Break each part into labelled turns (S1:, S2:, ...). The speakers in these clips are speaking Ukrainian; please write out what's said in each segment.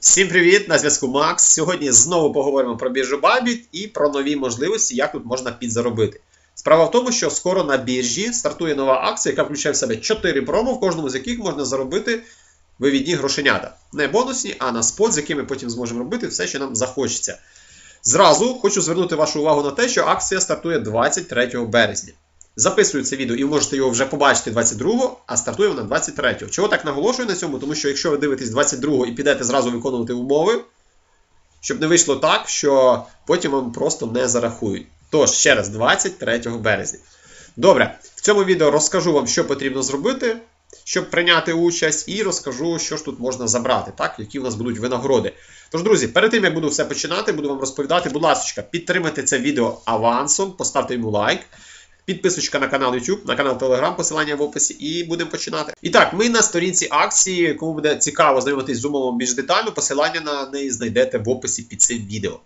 S1: Всім привіт! На зв'язку Макс. Сьогодні знову поговоримо про біржу Bybit і про нові можливості, як тут можна підзаробити. Справа в тому, що скоро на біржі стартує нова акція, яка включає в себе 4 промо, в кожному з яких можна заробити вивідні грошенята. Не бонусні, а на спот, з якими потім зможемо робити все, що нам захочеться. Зразу хочу звернути вашу увагу на те, що акція стартує 23 березня. Записую це відео і можете його вже побачити 22-го, а стартує вона 23-го. Чого так наголошую на цьому? Тому що якщо ви дивитесь 22-го і підете зразу виконувати умови, щоб не вийшло так, що потім вам просто не зарахують. Тож, ще раз, 23 березня. Добре, в цьому відео розкажу вам, що потрібно зробити, щоб прийняти участь, і розкажу, що ж тут можна забрати, так, які в нас будуть винагороди. Тож, друзі, перед тим як буду все починати, буду вам розповідати, будь ласка, підтримайте це відео авансом, поставте йому лайк. Підписочка на канал YouTube, на канал Telegram, посилання в описі, і будемо починати. І так, ми на сторінці акції, кому буде цікаво знайомитись з умовами більш детально, посилання на неї знайдете в описі під цим відео.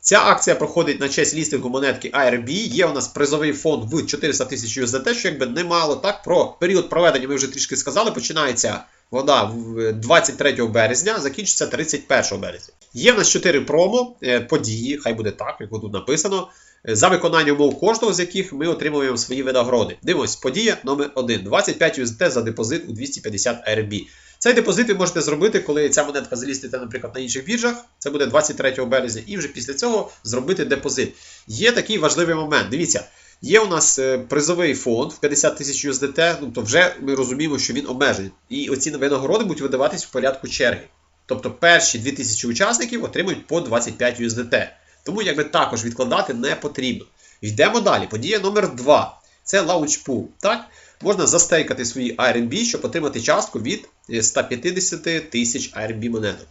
S1: Ця акція проходить на честь лістингу монетки ARB. Є у нас призовий фонд в 400 тисяч USDT, що якби немало. Так, про період проведення ми вже трішки сказали. Починається вона 23 березня, закінчиться 31 березня. Є в нас 4 промо, е, події, хай буде так, як тут написано. За виконання умов кожного з яких ми отримуємо свої винагороди. Дивимось, подія номер 1 25 USDT за депозит у 250 ARB. Цей депозит ви можете зробити, коли ця монетка залістите, наприклад, на інших біржах. Це буде 23 березня, і вже після цього зробити депозит. Є такий важливий момент. Дивіться, є у нас е, призовий фонд в 50 тисяч USDT, ну то вже ми розуміємо, що він обмежений. І оці винагороди будуть видаватись в порядку черги. Тобто перші 2000 учасників отримують по 25 USDT. Тому якби також відкладати не потрібно. Йдемо далі. Подія номер 2 це Launchpool. Так? Можна застейкати свої RB, щоб отримати частку від 150 тисяч RB монеток.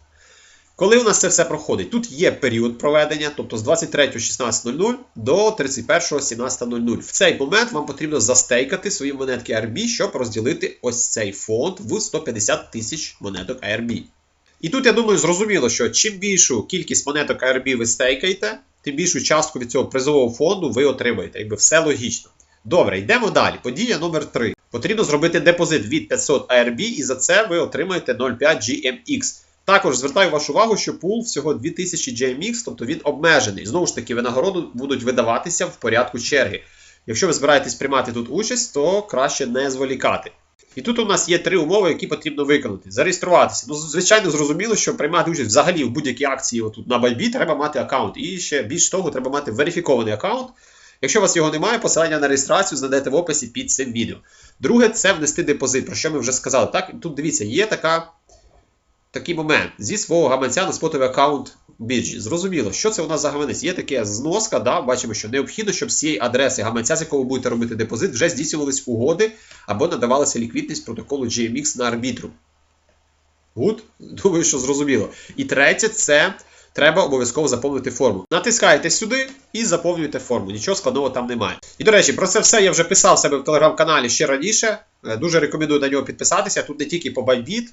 S1: Коли у нас це все проходить? Тут є період проведення, тобто з 23.16.00 до 31.17.00. В цей момент вам потрібно застейкати свої монетки RB, щоб розділити ось цей фонд в 150 тисяч монеток ARB. І тут, я думаю, зрозуміло, що чим більшу кількість монеток ARB ви стейкаєте, тим більшу частку від цього призового фонду ви отримаєте. Якби все логічно. Добре, йдемо далі. Подія номер 3. Потрібно зробити депозит від 500 ARB, і за це ви отримаєте 0,5 GMX. Також звертаю вашу увагу, що пул всього 2000 GMX, тобто він обмежений. Знову ж таки, винагороду будуть видаватися в порядку черги. Якщо ви збираєтесь приймати тут участь, то краще не зволікати. І тут у нас є три умови, які потрібно виконати. Зареєструватися. Ну, звичайно, зрозуміло, що приймати участь взагалі в будь-якій акції отут на Bybit треба мати аккаунт. І ще більш того, треба мати верифікований аккаунт. Якщо у вас його немає, посилання на реєстрацію знайдете в описі під цим відео. Друге, це внести депозит, про що ми вже сказали. Так, Тут дивіться, є така, такий момент зі свого гаманця на спотовий аккаунт біржі. Зрозуміло, що це у нас за гаманець? Є таке зноска, да? бачимо, що необхідно, щоб з цієї адреси гаманця, з якого ви будете робити депозит, вже здійснювались угоди або надавалася ліквідність протоколу GMX на арбітру. Гуд? Думаю, що зрозуміло. І третє, це треба обов'язково заповнити форму. Натискаєте сюди і заповнюєте форму. Нічого складного там немає. І до речі, про це все я вже писав себе в телеграм-каналі ще раніше. Е, Дуже рекомендую на нього підписатися. Тут не тільки по Bybit,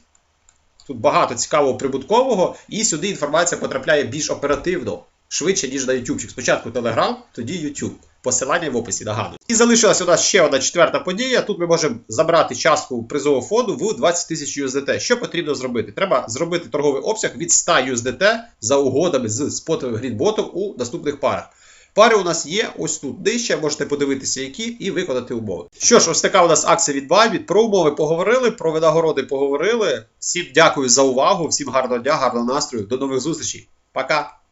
S1: тут багато цікавого прибуткового, і сюди інформація потрапляє більш оперативно, швидше, ніж на YouTube. Спочатку Telegram, тоді YouTube. Посилання в описі нагадую. І залишилась у нас ще одна четверта подія. Тут ми можемо забрати частку призового фонду в 20 тисяч USDT. Що потрібно зробити? Треба зробити торговий обсяг від 100 USDT за угодами з спотовим грінботом у наступних парах. Пари у нас є ось тут нижче, можете подивитися, які, і виконати умови. Що ж, ось така у нас акція від Bybit. Про умови поговорили, про винагороди поговорили. Всім дякую за увагу, всім гарного дня, гарного настрою. До нових зустрічей. Пока!